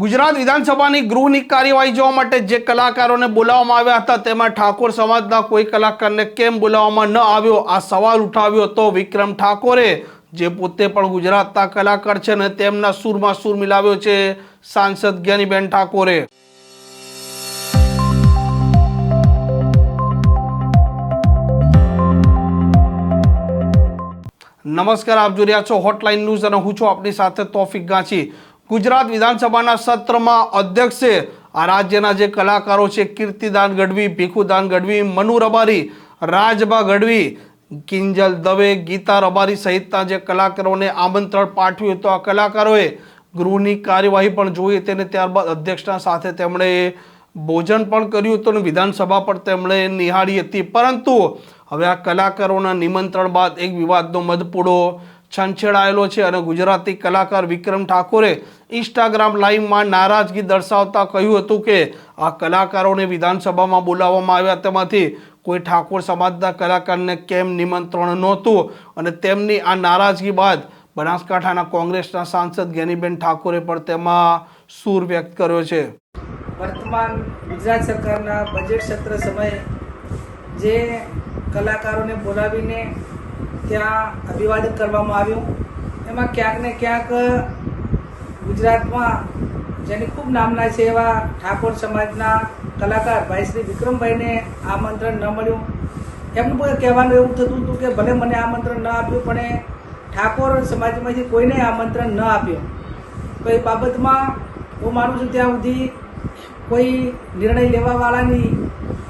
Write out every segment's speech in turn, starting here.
ગુજરાત વિધાનસભાની ગૃહની કાર્યવાહી જોવા માટે જે કલાકારોને બોલાવવામાં આવ્યા હતા, તેમાં ઠાકોર સમાજના કોઈ કલાકારને કેમ બોલાવવામાં ન આવ્યો? આ સવાલ ઉઠાવ્યો તો વિક્રમ ઠાકોરે, જે પોતે પણ ગુજરાતના કલાકાર છે ને તેમના સૂરમાં સૂર મિલાવ્યો છે સાંસદ જ્ઞાનીબેન ઠાકોરે. નમસ્કાર, આપ જોઈ રહ્યા છો હોટલાઇન ન્યૂઝ અને હું છું આપની સાથે તોફિક ગાંચી. ગુજરાત વિધાનસભાના સત્રમાં અધ્યક્ષે આ રાજ્યના જે કલાકારો છે, કીર્તિદાન ગઢવી, ભીખુદાન ગઢવી, મનુ રબારી રાજબા ગઢવી, કિંજલ દવે, ગીતા રબારી સહિતના જે કલાકારોને આમંત્રણ પાઠવ્યું હતું. આ કલાકારોએ ગૃહની કાર્યવાહી પણ જોઈ હતી અને ત્યારબાદ અધ્યક્ષના સાથે તેમણે ભોજન પણ કર્યું હતું અને વિધાનસભા પણ તેમણે નિહાળી હતી. પરંતુ હવે આ કલાકારોના નિમંત્રણ બાદ એક વિવાદનો મધપૂડો છંછેડાયેલો છે અને ગુજરાતી કલાકાર વિક્રમ ઠાકોરે ઇન્સ્ટાગ્રામ લાઈવમાં નારાજગી દર્શાવતા કહ્યું હતું કે આ કલાકારોને વિધાનસભામાં બોલાવવામાં આવ્યા તેમાંથી કોઈ ઠાકોર સમાજના કલાકારને કેમ નિમંત્રણ નહોતું અને તેમની આ નારાજગી બાદ બનાસકાંઠાના કોંગ્રેસના સાંસદ ગેનીબેન ઠાકોરે પણ તેમાં સૂર વ્યક્ત કર્યો છે. વર્તમાન ગુજરાત સરકારના બજેટ સત્ર સમયે જે કલાકારોને બોલાવીને ત્યાં અભિવાદન કરવામાં આવ્યું. એમાં ક્યાંક ને ક્યાંક ગુજરાતમાં, જેની ખૂબ નામના છે એવા ઠાકોર સમાજના કલાકાર ભાઈ શ્રી વિક્રમભાઈને આમંત્રણ ન મળ્યું. એમનું પણ કહેવાનું એવું થતું હતું કે ભલે મને આમંત્રણ ન આપ્યું, પણ એ ઠાકોર સમાજમાંથી કોઈને આમંત્રણ ન આપ્યું. તો એ બાબતમાં હું માનું છું ત્યાં સુધી કોઈ નિર્ણય લેવાવાળાની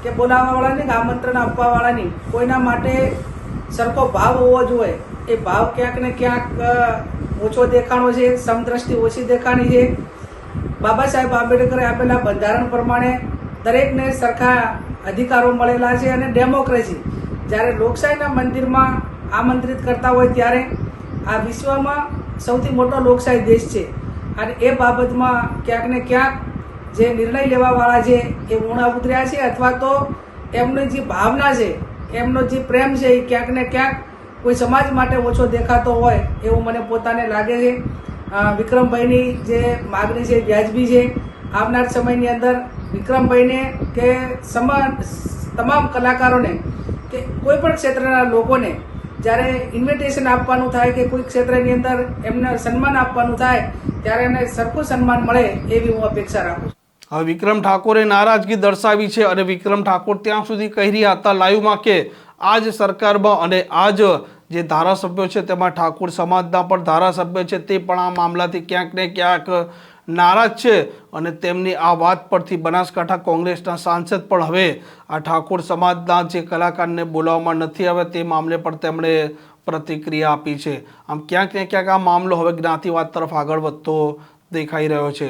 કે બોલાવવાવાળાની કે આમંત્રણ આપવાવાળાની કોઈના માટે સરખો ભાવ હોવો જોઈએ. એ ભાવ ક્યાંક ને ક્યાંક ઓછો દેખાણો છે, સમદ્રષ્ટિ ઓછી દેખાણી છે. બાબા સાહેબ આંબેડકરે આપેલા બંધારણ પ્રમાણે દરેકને સરખા અધિકારો મળેલા છે અને ડેમોક્રેસી. જ્યારે લોકશાહીના મંદિરમાં આમંત્રિત કરતા હોય ત્યારે આ વિશ્વમાં સૌથી મોટો લોકશાહી દેશ છે. અને એ બાબતમાં ક્યાંક ને ક્યાંક જે નિર્ણય લેવાવાળા છે એ ઉણા ઉતર્યા છે અથવા તો એમની જે ભાવના છે એમનો જે પ્રેમ છે એ ક્યાંક ને ક્યાંક કોઈ સમાજ માટે ઓછો દેખાતો હોય એવું મને પોતાને લાગે છે. વિક્રમભાઈની જે માગણી છે, વ્યાજબી છે, આવનાર સમયની અંદર વિક્રમભાઈને કે સમાન તમામ કલાકારોને કે કોઈ પણ ક્ષેત્રના લોકોને જ્યારે ઇન્વિટેશન આપવાનું થાય કે કોઈ ક્ષેત્રની અંદર એમને સન્માન આપવાનું થાય, ત્યારે એને સરખું સન્માન મળે એવી હું અપેક્ષા રાખું છું. હવે વિક્રમ ઠાકોરે નારાજગી દર્શાવી છે અને વિક્રમ ઠાકોર ત્યાં સુધી કહી રહ્યા હતા લાઈવમાં કે આ જ સરકારમાં અને આ જ જે ધારાસભ્યો છે તેમાં ઠાકોર સમાજના પણ ધારાસભ્ય છે તે પણ આ મામલાથી ક્યાંક ને ક્યાંક નારાજ છે અને તેમની આ વાત પરથી બનાસકાંઠા કોંગ્રેસના સાંસદ પણ હવે આ ઠાકોર સમાજના જે કલાકારને બોલાવવામાં નથી આવે તે મામલે પણ તેમણે પ્રતિક્રિયા આપી છે. આમ ક્યાંક ને ક્યાંક આ મામલો હવે જ્ઞાતિવાદ તરફ આગળ વધતો દેખાઈ રહ્યો છે.